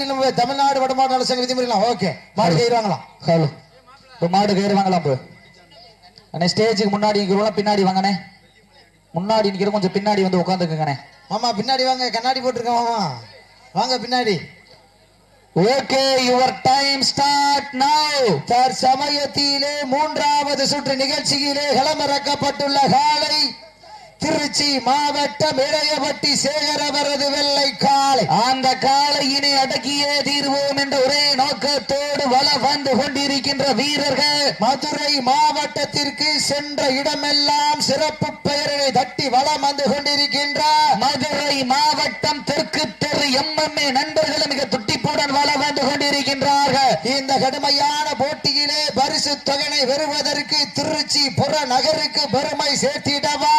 தமிழ்நாடு வடமாடு நல சங்க விதிமுறைலாம் ஓகே மாடு கயிறுவாங்களாம் ஹலோ. இப்போ மாடு கயிறுவாங்களா இப்போ அண்ணே ஸ்டேஜுக்கு முன்னாடி நிற்கிறவங்க பின்னாடி வாங்கண்ணே. முன்னாடி நிற்கிற கொஞ்சம் பின்னாடி வந்து உட்காந்துக்குங்கண்ணே. மாமா பின்னாடி வாங்க. கண்ணாடி போட்டிருக்கேன் மாமா. வாங்க பின்னாடி. Okay your time start now தற்சமயத்திலே மூன்றாவது சுற்று நிகழ்ச்சியிலே களமிறக்கப்பட்டுள்ள காலை திருச்சி மாவட்டம் இளையபட்டி சேகரவரது வெள்ளை காளை. அந்த காளையினை அடக்கியே தீர்வோம் என்ற ஒரே நோக்கத்தோடு வல வந்து கொண்டிருக்கின்ற வீரர்கள் மதுரை மாவட்டத்திற்கு சென்ற இடமெல்லாம் சிறப்பு பெயரை தட்டி வலம் வந்து கொண்டிருக்கின்றார் மதுரை மாவட்டம் தெற்கு தெரு எம்எம்ஏ நண்பர்கள் மிக துட்டிப்புடன் வல வந்து கொண்டிருக்கின்றார்கள். இந்த கடுமையான போட்டியிலே பரிசு தொகனை பெறுவதற்கு திருச்சி புற நகருக்கு பெருமை சேர்த்திடவா?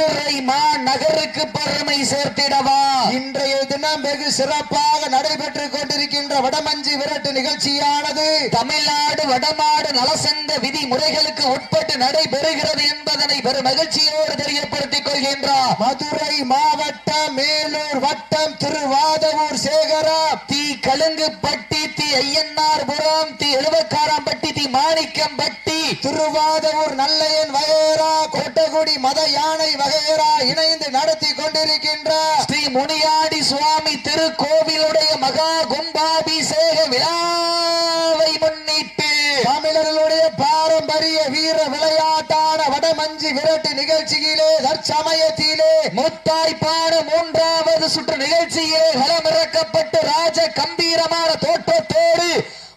மதுரை மா நகருக்கு பெருமை சேர்த்திடவா? இன்றைய தினம் வெகு சிறப்பாக நடைபெற்றுக் கொண்டிருக்கின்ற வடமஞ்சி விரட்டு நிகழ்ச்சியானது தமிழ்நாடு வடமாடு நலசங்க விதிமுறைகளுக்கு உட்பட்டு நடைபெறுகிறது என்பதனை பெரும் மகிழ்ச்சியோடு தெரியப்படுத்திக் கொள்கின்றார். மதுரை மாவட்டம் மேலூர் வட்டம் திருவாதவூர் சேகரம். தி கலுங்குப்பட்டி தி ஐயன்னார்புரம் தி எழுவக்காரம்பட்டி தி மாணிக்கம்பட்டி. திருவாதவூர் நல்லையன் வகையரா கோட்டகுடி மத யானை வகையரா இணைந்து நடத்தி கொண்டிருக்கின்ற ஸ்ரீ முனியாடி சுவாமி திருக்கோவிலுடைய மகா கும்பாபிஷேக விழாவை முன்னிட்டு தமிழர்களுடைய பாரம்பரிய வீர விளையாட்டான வடமஞ்சி விரட்டு நிகழ்ச்சியிலே தற்சமயத்திலே முத்தாய்ப்பான மூன்றாவது சுற்று நிகழ்ச்சியிலே களமிறக்கப்பட்டு ராஜ கம்பீரமான தோற்றத்தோடு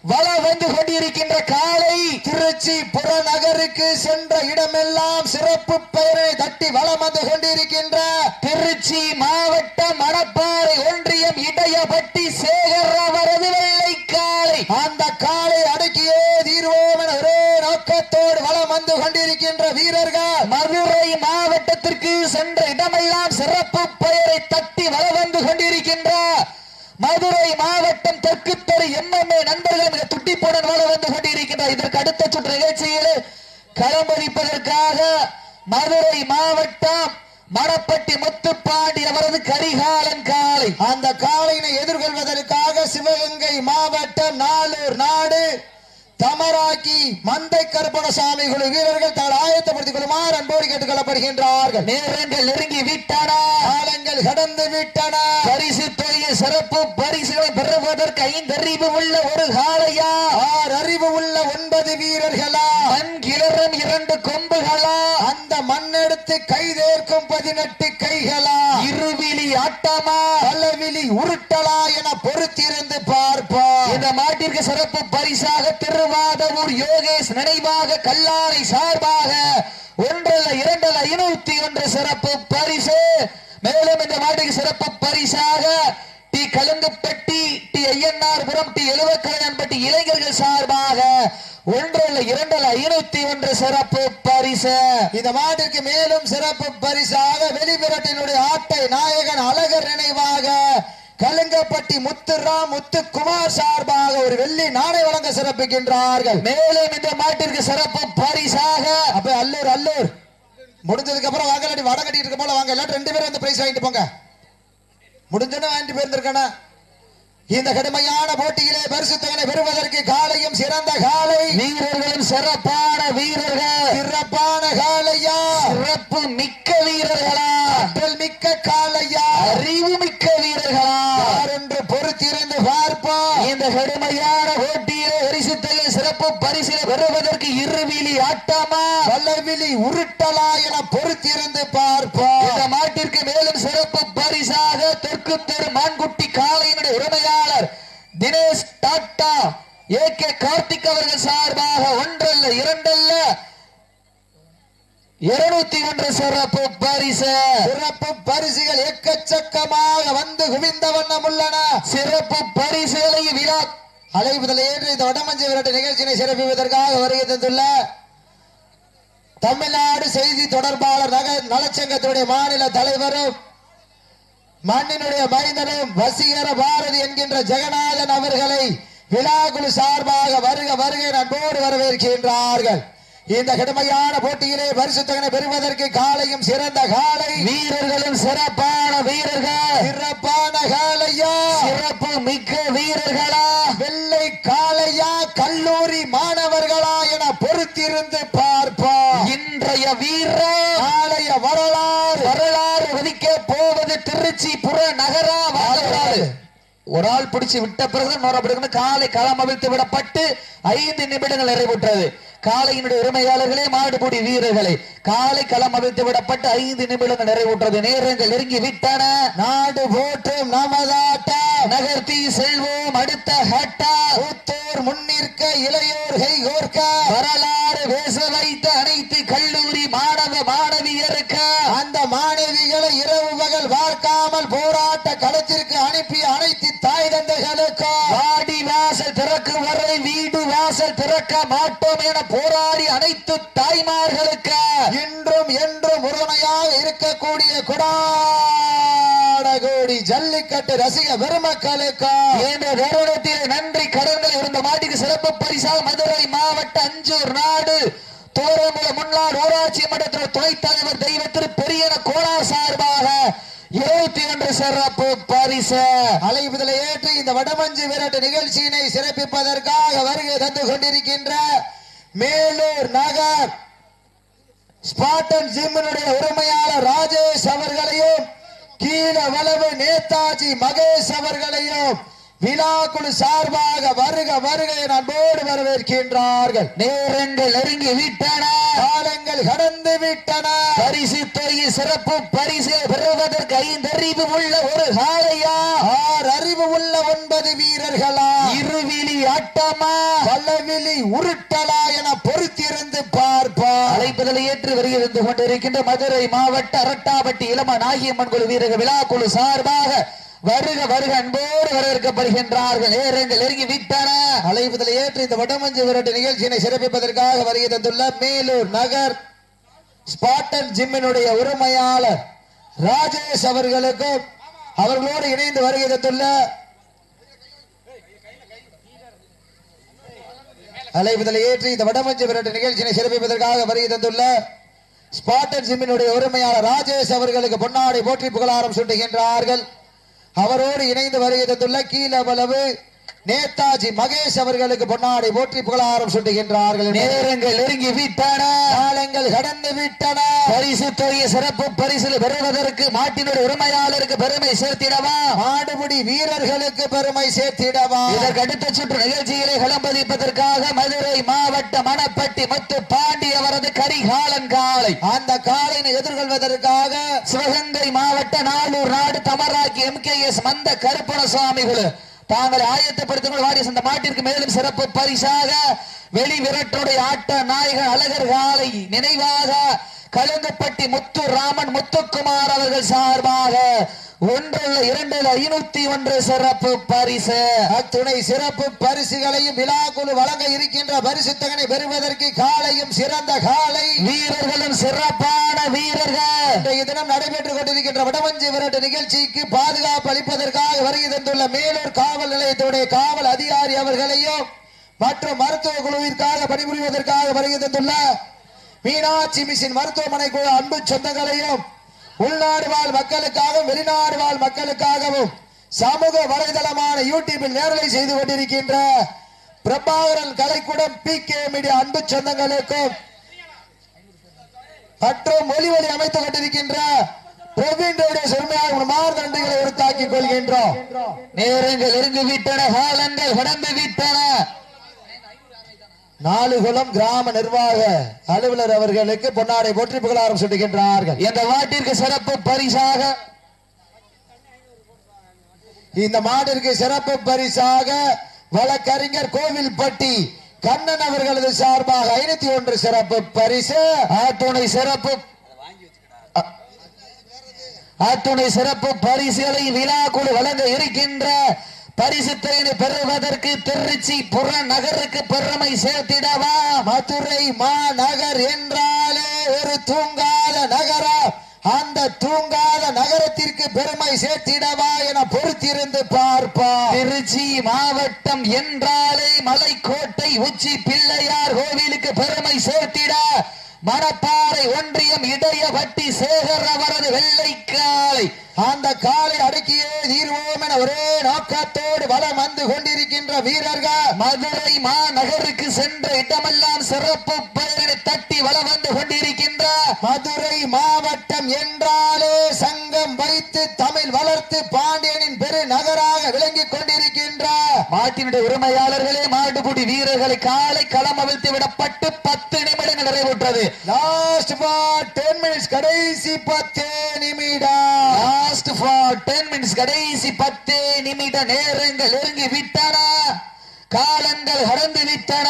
வள வந்து கொண்டிருக்கின்ற காலை திருச்சி புறநகருக்கு சென்ற இடமெல்லாம் சிறப்பு வந்து கொண்டிருக்கின்ற திருச்சி மாவட்டம் மணப்பாறை ஒன்றியம் இடையபட்டி சேகர் அவரது வெள்ளை காலை அந்த காலை அடக்கியே தீர்வோம் என ஒரே நோக்கத்தோடு வலம் வந்து கொண்டிருக்கின்ற வீரர்கள் மதுரை மாவட்டத்திற்கு சென்ற இடமெல்லாம் சிறப்பு பெயரை தட்டி வள வந்து கொண்டிருக்கின்ற மதுரை மாவட்டம் தெற்கு தெரு எம்எம்ஏ நண்பர்கள் மிக துட்டிப்புடன் வள வந்து கொண்டிருக்கின்ற இதற்கு அடுத்த சுற்று நிகழ்ச்சியில் களம்பதிப்பதற்காக மதுரை மாவட்டம் மணப்பட்டி முத்துப்பாண்டி அவரது கரிகாலன் காலை அந்த காளையினை எதிர்கொள்வதற்காக சிவகங்கை மாவட்டம் நாளூர் நாடு தமராக்கி மந்தை கருப்பணசாமி குழு வீரர்கள் தங்கள் ஆயத்தப்படுத்திக் கொள்ளுமாறு அன்போடு கேட்டுக் கொள்ளப்படுகின்றார்கள் நேரங்கள் நெருங்கி விட்டன. காலங்கள் கடந்து விட்டன. பரிசு தொகையை சிறப்பு பரிசுகளை பெறுவதற்கு ஐந்தறிவு உள்ள ஒரு காளையா? ஆறு அறிவு உள்ள ஒன்பது வீரர்களா? மண் கிளறும் இரண்டு கொம்புகளா அந்த மண்ணெடுத்து கைதேர்க்கும் பதினெட்டு கைகளா இருவிழி ஆட்டமா பலவிழி உருட்டலா என பொறுத்திருந்து பார்ப்பார். இந்த மாட்டிற்கு சிறப்பு பரிசாக திருவாதவூர் யோகேஷ் நினைவாக கல்லா சார்பாக ஒன்றல்ல இரண்டல்ல இருநூத்தி ஒன்று சிறப்பு பரிசு மேலும் இந்த மாட்டுக்கு சிறப்பு பரிசாக T Kalunguppatti T Aiyannarpuram T Ezhuvakkaraiyanpatti இளைஞர்கள் சார்பாக ஒன்றல்ல ஐநூத்தி ஒன்று சிறப்பு பரிசு. இந்த மாட்டிற்கு மேலும் சிறப்பு பரிசாக வெளிமிரட்டினுடைய ஆட்டை நாயகன் அழகர் நினைவாக கலுங்கப்பட்டி முத்துராம் முத்துக்குமார் சார்பாக ஒரு வெள்ளி நாணை வழங்க சிறப்பிக்கின்றார்கள். மேலும் இந்த மாட்டிற்கு சிறப்பு பரிசாக அப்ப அல்லூர் அல்லூர். முடிஞ்சதுக்கு அப்புறம் வாங்க இல்லாட்டி வடை கட்டிட்டு இருக்க போல வாங்க. எல்லாரும் ரெண்டு பேரும் இந்த பிரைஸ் வாங்கிட்டு போங்க. முடிஞ்சோன்னு வாங்கிட்டு போயிருந்திருக்கானே? இந்த கடுமையான போட்டியிலே பரிசு தொகை பெறுவதற்கு காலையும் சிறந்த காலை. நீர் சிறப்பான வீரர்கள். சிறப்பான காலையா சிறப்பு மிக்க வீரர்களா. ஆற்றல் மிக்க காலையா அறிவு மிக்க வீரர்களா. என்று பொறுத்திருந்து பார்ப்போம். இந்த கடுமையான போட்டியிலே பரிசுத்தைய சிறப்பு பரிசில பெறுவதற்கு இருவிழி ஆட்டமா? வல்லவிழி உருட்டலா என பொறுத்திருந்து பார்ப்போம் இந்த மாட்டிற்கு மேலும் சிறப்பு பரிசாக தெற்கு தெரு மான்குட்டி காளையினுடைய உரிமையாளர் தினேஷ் டாட்டா ஏ கே கார்த்திக் அவர்கள் சார்பாக ஒன்றல்ல இரண்டல்ல. இருநூத்தி ஒன்று சிறப்பு பரிசு. சிறப்பு பரிசுகள் எக்கச்சக்கமாக வந்து குவிந்த வண்ணம் உள்ளன. சிறப்பு பரிசுகளை விழா அழைப்புதல் ஏற்று இந்த வடமஞ்சு விரட்டு நிகழ்ச்சியினை சிறப்பிப்பதற்காக வருகை தந்துள்ள தமிழ்நாடு செய்தி தொடர்பாளர் நக நலச்சங்கத்தினுடைய மாநில தலைவரும் மண்ணினுடைய மைந்தனும் வசீகர பாரதி என்கின்ற ஜெகநாதன் அவர்களை விழாக்குழு சார்பாக வருக வருகை அன்போடு வரவேற்கின்றார்கள். இந்த கடுமையான போட்டியிலே பரிசுத்தகனை பெறுவதற்கு காலையும் சிறந்த காலை. வீரர்களும் சிறப்பான வீரர்கள். சிறப்பான காலையா? சிறப்பு மிக்க வீரர்களா? வெள்ளை காளையா கல்லூரி மாணவர்களா என பொறுத்திருந்து பார்ப்போம். இன்றைய வீரர். நாளைய வரலாறு. வரலாறு வதிக்க போவது திருச்சி புற நகரா வரலாறு ஒரு ஆள் பிடிச்சு விட்ட பிறகு நோரப்படுகிறது காலை களம் அவிழ்த்து விடப்பட்டு ஐந்து நிமிடங்கள் நிறைவுற்றது. காலையினுடைய உரிமையாளர்களே மாடுபுடி வீரர்களை காலை களம் அவிழ்த்து விடப்பட்டு ஐந்து நிமிடங்கள் நிறைவுற்றது. நேரங்கள் நெருங்கி விட்டன நாடு போற்றும் நமதாட்டா. நகர்த்தி செல்வோம். அடுத்த ஹட்டா. உத்தோர் முன்னிற்க இளையோர் கை கோர்க்க. வரலாறு பேச வைத்த அனைத்து கல்லூரி மாணவ மாணவியருக்க அந்த மாணவிகளை இரவு பகல் பார்க்காமல் போராட்ட களத்திற்கு அனுப்பி அனைத்து தாய் தந்தைகளுக்கும் வாடி வாசல் திறக்கும் வரை வீடு வாசல் திறக்க மாட்டோம் என போராடி அனைத்து தாய்மார்களுக்கு இன்றும் என்றும் உறுதுணையாக இருக்கக்கூடிய குடாடகோடி ஜல்லிக்கட்டு ரசிக பெருமக்களுக்கு என்ற நன்றி கடன்கள் இருந்த மாட்டுக்கு சிறப்பு பரிசாக மதுரை மாவட்ட அஞ்சூர் நாள் இருபத்தி ஒன்று சிறப்பு பரிசு. அலைவுதலை ஏற்று இந்த வடமஞ்சு விரட்டு நிகழ்ச்சியினை சிறப்பிப்பதற்காக வருகை தந்து கொண்டிருக்கின்ற மேலூர் நகர் ஸ்பாட்டன் ஜிம்மினுடைய உரிமையாளர் ராஜேஷ் அவர்களையும் கீழ வளவு நேதாஜி மகேஷ் அவர்களையும் விழாக்குழு சார்பாக வருக வருக என அன்போடு வரவேற்கின்றார்கள். நேரங்கள் நெருங்கி விட்டன. காலங்கள் கடந்து விட்டன. பரிசு தொகை சிறப்பு பரிசு பெறுவதற்கு ஐந்தறிவு உள்ள ஒரு காளையா? ஆறு அறிவு உள்ள ஒன்பது வீரர்களா? இருவிழி ஆட்டமா? பல்லவிழி உருட்டலா என பொறுத்திருந்து பார்ப்போம். அழைப்புதலை ஏற்று வருகிறது கொண்டிருக்கின்ற மதுரை மாவட்ட அரட்டாப்பட்டி இளம நாகியம்மன் குழு வீரர்கள் விழா குழு சார்பாக வருக வருக அன்போடு வரவேற்கப்படுகின்றார்கள். நேரங்கள் நெருங்கி விட்டன. அழைப்புதலை ஏற்று இந்த வடமஞ்சு விரட்டு நிகழ்ச்சியினை சிறப்பிப்பதற்காக வருகை தந்துள்ள மேலூர் நகர் ஸ்பாட்டன் ஜிம்மினுடைய உரிமையாளர் ராஜேஷ் அவர்களுக்கும் அவர்களோடு இணைந்து வருகை தந்துள்ள அழைப்புதலை ஏற்றி இந்த வடமஞ்சு விரட்டு நிகழ்ச்சியினை சிறப்பிப்பதற்காக வருகை தந்துள்ள ஸ்பாட்டன் ஜிம்மினுடைய உரிமையாளர் ராஜேஷ் அவர்களுக்கு பொன்னாடை போற்றி புகழாரம் சுட்டுகின்றார்கள். அவரோடு இணைந்து வருகை தந்துள்ள கீழவளவு நேதாஜி மகேஷ் அவர்களுக்கு பொன்னாடை போற்றி புகழாரம் சுட்டுகின்றார்கள் நேரங்கள் நெருங்கி விட்டன. காலங்கள் கடந்து விட்டன. பரிசு தொகை சிறப்பு பரிசில் பெறுவதற்கு மாட்டினுடைய உரிமையாளருக்கு பெருமை சேர்த்திடவா? மாடுபிடி வீரர்களுக்கு பெருமை சேர்த்திடவா? இதற்கு அடுத்த சுற்று நிகழ்ச்சியிலே களம்பதிப்பதற்காக மதுரை மாவட்ட மணப்பட்டி முத்து பாண்டி அவரது கரிகாலன் காலை. அந்த காலையினை எதிர்கொள்வதற்காக சிவகங்கை மாவட்ட நாளூர் நாடு தமராக்கி எம் கே எஸ் மந்த கருப்பண சுவாமிகள் தாங்கள் ஆயத்தப்படுத்திக் வாரிசு அந்த மாட்டிற்கு மேலும் சிறப்பு பரிசாக வெளி விரட்டுடைய ஆட்ட நாயகன் அழகர் காலை நினைவாக கழுங்குப்பட்டி முத்து ராமன் முத்துக்குமார் அவர்கள் சார்பாக ஒன்றுள்ள இரண்டுல ஐநூத்தி ஒன்று சிறப்பு பரிசு. அத்துணை சிறப்பு பரிசுகளையும் விழாக்குழு வழங்க இருக்கின்ற பரிசுத்தகனை பெறுவதற்கு காலையும் சிறந்த காலை. வீரர்களும் சிறப்பான வீரர்கள். இன்றைய தினம் நடைபெற்றுக் கொண்டிருக்கின்ற வடமஞ்சி விரட்டு நிகழ்ச்சிக்கு பாதுகாப்பு அளிப்பதற்காக வருகை தந்துள்ள மேலூர் காவல் நிலையத்துடைய காவல் அதிகாரி அவர்களையும் மற்றும் மருத்துவ குழுவிற்காக பணிபுரிவதற்காக வருகை தந்துள்ள மீனாட்சி மிஷின் மருத்துவமனை குழு அன்பு சொந்தங்களையும் உள்நாடு வாழ் மக்களுக்காகவும் வெளிநாடு வாழ் மக்களுக்காகவும் சமூக வலைதளமான யூடியூபில் நேரலை செய்து கொண்டிருக்கின்ற Prabhakaran Kalaikoodam P K media அன்பு சொந்தங்களுக்கும் மற்றும் ஒளிவழி அமைத்துக் கொண்டிருக்கின்ற பிரவீன் செருமையாக சொன்மையாக மாறு நன்றிகளை உறுத்தாக்கிக் கொள்கின்றோம். நேரங்கள் இருந்து விட்டன காலங்கள் கடந்து விட்டன நாலுகுளம் கிராம நிர்வாக அலுவலர் அவர்களுக்கு பொன்னாடை போற்றி புகழாரம் சுட்டுகின்றார்கள். இந்த மாட்டிற்கு சிறப்பு பரிசாக இந்த மாடிற்கு சிறப்பு பரிசாக வழக்கறிஞர் கோவில்பட்டி கண்ணன் அவர்களது சார்பாக ஐநூத்தி ஒன்று சிறப்பு பரிசு. ஆத்துணை சிறப்பு ஆத்துணை சிறப்பு பரிசுகளை விழா குழு வழங்க இருக்கின்ற பரிசுத்தையை பெறுவதற்கு திருச்சி புற நகருக்கு பெருமை சேர்த்திடவா? மதுரை மாநகர் என்றாலே ஒரு தூங்காத நகரம் அந்த தூங்காத நகரத்திற்கு பெருமை சேர்த்திடவா என பொறுத்திருந்து பார்ப்பா. திருச்சி மாவட்டம் என்றாலே மலைக்கோட்டை உச்சி பிள்ளையார் கோவிலுக்கு பெருமை சேர்த்திட. மணப்பாறை ஒன்றியம் இடையபட்டி சேகர் அவரது வெள்ளைக்காலை. அந்த காலை அடக்கியே தீர்வோம் என ஒரே நோக்கத்தோடு வளம் வந்து கொண்டிருக்கின்ற வீரர்கள் மதுரை மாநகருக்கு சென்ற இடமெல்லாம் சிறப்பு பெயரை தட்டி வலம் வந்து கொண்டிருக்கின்ற மதுரை மாவட்டம் என்றாலே சங்கம் வைத்து தமிழ் வளர்த்து பாண்டியனின் பெரு நகராக விளங்கிக் கொண்டிருக்கின்ற மாட்டினுடைய உரிமையாளர்களே மாடுபுடி வீரர்களை காலை களம் அவிழ்த்து விடப்பட்டு பத்து நிமிடங்கள் நிறைவுற்றது. லாஸ்ட் டென் மினிட்ஸ் கடைசி பத்து நிமிடம். டென் மினிட்ஸ் கடைசி பத்து நிமிட நேரங்கள் இறங்கி விட்டன காலங்கள் கடந்து விட்டன.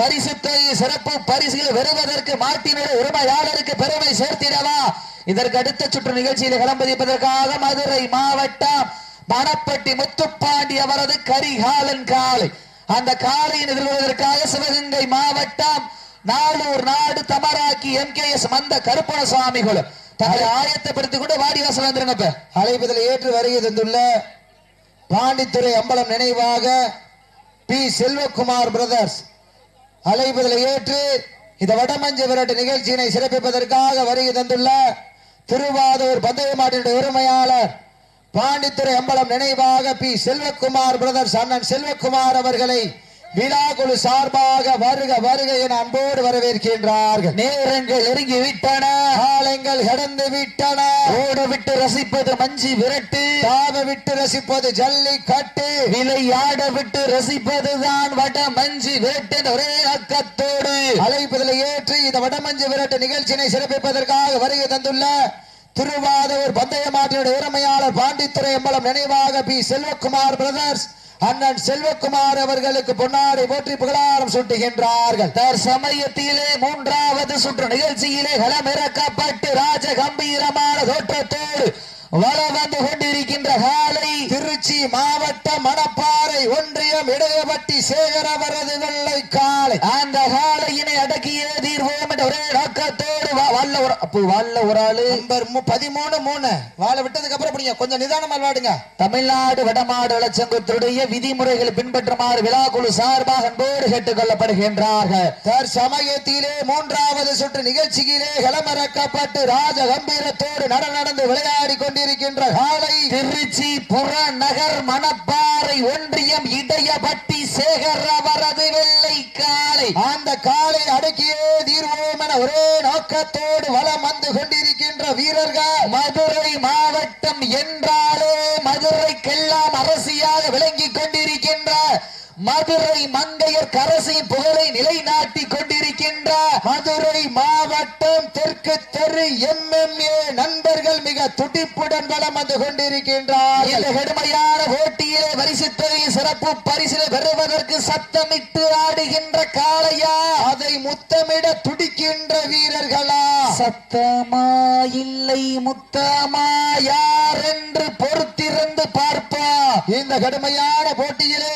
பரிசுத்தை சிறப்பு பரிசுகள் பெறுவதற்கு மாட்டினுடைய உரிமையாளருக்கு பெருமை சேர்த்திடவா? இதற்கு அடுத்த சுற்று நிகழ்ச்சியில் கிளம்பதிப்பதற்காக மதுரை மாவட்டம் பணப்பட்டி முத்துப்பாண்டி அவரது கரிகாலன் காலை அந்த காலையின் எதிர்கொள்வதற்காக சிவகங்கை மாவட்டம் நாளூர் நாடு தமராக்கி எம் கே எஸ் மந்த கருப்பண சுவாமிகளும் தங்களை ஆயத்தப்படுத்திக் கொண்டு வாடிவாசல் வந்துருங்க இப்ப அழைப்பதில் ஏற்று வருகை தந்துள்ள பாண்டித்துறை அம்பலம் நினைவாக பி. செல்வகுமார் பிரதர்ஸ் அழைப்பதில் ஏற்று இந்த வடமஞ்சு விரட்டு நிகழ்ச்சியினை சிறப்பிப்பதற்காக வருகை தந்துள்ள திருவாதூர் பந்தய மாட்டினுடைய உரிமையாளர் பாண்டித்துறை அம்பலம் நினைவாக பி. செல்வகுமார் பிரதர்ஸ் அண்ணன் செல்வகுமார் அவர்களை விழா குழு சார்பாக வருக வருக என அன்போடு வரவேற்கின்றார்கள். நேரங்கள் நெருங்கி விட்டன காலங்கள் கடந்து விட்டன ஓட விட்டு ரசிப்பது மஞ்சி விரட்டு. தாவ விட்டு ரசிப்பது ஜல்லிக்கட்டு. விளையாட விட்டு ரசிப்பதுதான் வட மஞ்சி விரட்டு ஒரே அக்கத்தோடு அழைப்பதில் ஏற்று இந்த வடமஞ்சு விரட்டு நிகழ்ச்சியினை சிறப்பிப்பதற்காக வருகை தந்துள்ள திருவாதூர் பந்தய மாட்டினுடைய உரிமையாளர் பாண்டித்துறை அம்பலம் நினைவாக பி. செல்வகுமார் பிரதர்ஸ் அண்ணன் செல்வகுமார் அவர்களுக்கு பொன்னாடை போற்றி புகழாரம் சூட்டுகின்றார்கள். தற்சமயத்திலே மூன்றாவது சுற்று நிகழ்ச்சியிலே களமிறக்கப்பட்டு ராஜ கம்பீரமான தோற்றத்தோடு வள வந்து கொண்டிருக்கின்ற காலை திருச்சி மாவட்டம் மணப்பாறை ஒன்றியம் இடையபட்டி சேகர் அவரது வெள்ளை காலை அந்த காலையினை அடக்கிய தீர்வோம் என்ற ஒரே நோக்கத்தோடு வல்ல ஒரு அப்போ வல்ல ஒரு ஆளு. நம்பர் பதிமூணு மூணு. வாழை விட்டதுக்கு அப்புறம் பிடிங்க. கொஞ்சம் நிதானமா விளையாடுங்க தமிழ்நாடு வடமாடு வளச்சங்கத்துடைய விதிமுறைகளை பின்பற்றுமாறு விழாக்குழு சார்பாக அன்போடு கேட்டுக் கொள்ளப்படுகின்றார்கள் தற்சமயத்திலே மூன்றாவது சுற்று நிகழ்ச்சியிலே களமிறக்கப்பட்டு ராஜ கம்பீரத்தோடு நட நடந்து விளையாடி கொண்டிருக்கின்ற காலை திருச்சி புறநகர் மணப்பாறை ஒன்றியம் இடையபட்டி சேகர் அவரது வெள்ளை காலை. அந்த காலை அடக்கியே தீர்வோம் என ஒரே நோக்கத்தோடு வலம் வந்து கொண்டிருக்கின்ற வீரர்கள். மதுரை மாவட்டம் என்றாலே மதுரைக்கெல்லாம் அரசியாக விளங்கிக் கொண்டிருக்கின்ற மதுரை மங்கையர் கரசி புகழை நிலைநாட்டி கொண்டிருக்கின்ற மதுரை மாவட்டம் தெற்கு தெரு எம்எம்ஏ நண்பர்கள் மிக துடிப்புடன் வலம் வந்து கொண்டிருக்கின்றார்கள் இந்த கடுமையான போட்டியிலே பரிசுத்தொகை சிறப்பு பரிசில் பெறுவதற்கு சத்தமிட்டு ஆடுகின்ற காளையா? அதை முத்தமிட துடிக்கின்ற வீரர்களா? சத்தமா இல்லை முத்தமா? யார் என்று பொறுத்திருந்து பார்ப்பா. இந்த கடுமையான போட்டியிலே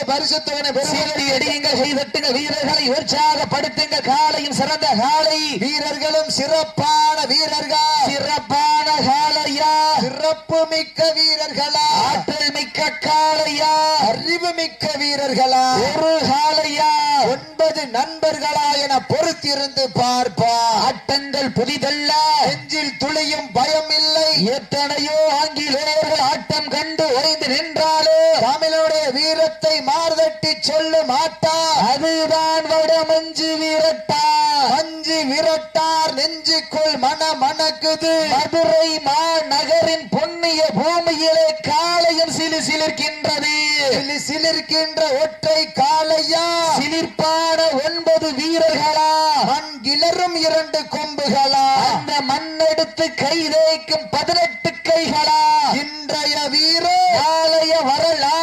கைதட்டுங்க வீரர்களை உற்சாகப்படுத்துங்க காலையும் சிறந்த காலை. வீரர்களும் சிறப்பான வீரர்கள்? சிறப்பான காளையா சிறப்பு மிக்க வீரர்களா? ஆற்றல் மிக்க காளையா அறிவு மிக்க வீரர்களா? ஒரு காளையா ஒன்பது நண்பர்களா என பொறுத்திருந்து பார்ப்பா. ஆட்டங்கள் புதிதல்ல. நெஞ்சில் துளியும் பயம் இல்லை எத்தனையோ ஆங்கிலேயர்கள் ஆட்டம் கண்டு ஓய்ந்து நின்றாலே. தமிழுடைய வீரத்தை மார்தட்டி செல்ல மாட்டா. அதுதான் வடமஞ்சு வீரட்டா. மஞ்சு விரட்டார் நெஞ்சுக்குள் மன மணக்குது மதுரை மாநகரின் பொன்னிய பூமியிலே காளையும் சிலு சிலிர்க்கின்றது. சிலு சிலிர்க்கின்ற ஒற்றை காளையா? சிலிர்ப்பான ஒன்பது வீரர்களா? மண் கிளறும் இரண்டு கொம்புகளா? அந்த மண்ணெடுத்து கை தேய்க்கும் பதினெட்டு கைகளா? இன்றைய வீரர் நாளைய வரலா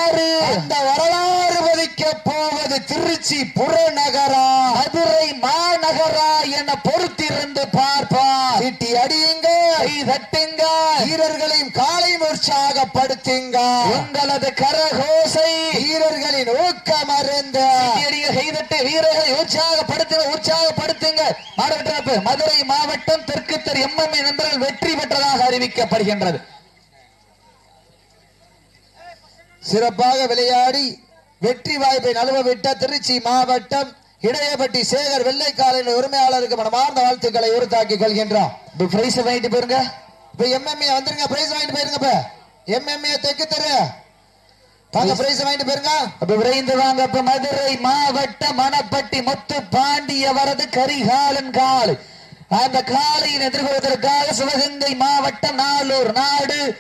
அந்த வரலாறு ஜெயிக்க போவது திருச்சி புறநகரா மதுரை மாநகரா என பொறுத்திருந்து பார்ப்பார். சீட்டி அடியுங்க தட்டுங்க வீரர்களையும் காலை உற்சாகப்படுத்துங்க உங்களது கரகோசை வீரர்களின் ஊக்கம் அறிந்த சீட்டியடிய வீரர்களை உற்சாகப்படுத்துங்க உற்சாகப்படுத்துங்க மாவட்ட மதுரை மாவட்டம் தெற்கு தெரு எம்எம்ஏ நண்பர்கள் வெற்றி பெற்றதாக அறிவிக்கப்படுகின்றது. சிறப்பாக விளையாடி வெற்றி வாய்ப்பை நழுவவிட்ட திருச்சி மாவட்டம் இடையப்பட்டி சேகர் வெள்ளைக்காலின் உரிமையாளருக்கு மனமார்ந்த வாழ்த்துக்களை உறுத்தாக்கிக் கொள்கின்றோம் இப்ப பிரைஸ் வாங்கிட்டு போயிருங்க. இப்ப எம்எம்ஏ வந்துருங்க பிரைஸ் வாங்கிட்டு போயிருங்க இப்ப. எம்எம்ஏ தெற்கு தெரு. வாங்க பிரைஸ் வாங்கிட்டு போயிருங்க. அப்ப விரைந்து வாங்க அப்ப மதுரை மாவட்டம் மணப்பட்டி முத்து பாண்டியவரது கரிகாலன் காலை. அந்த காலையின் எதிர்கொள்வதற்காக சிவகங்கை மாவட்டம் நாளூர் நாடு.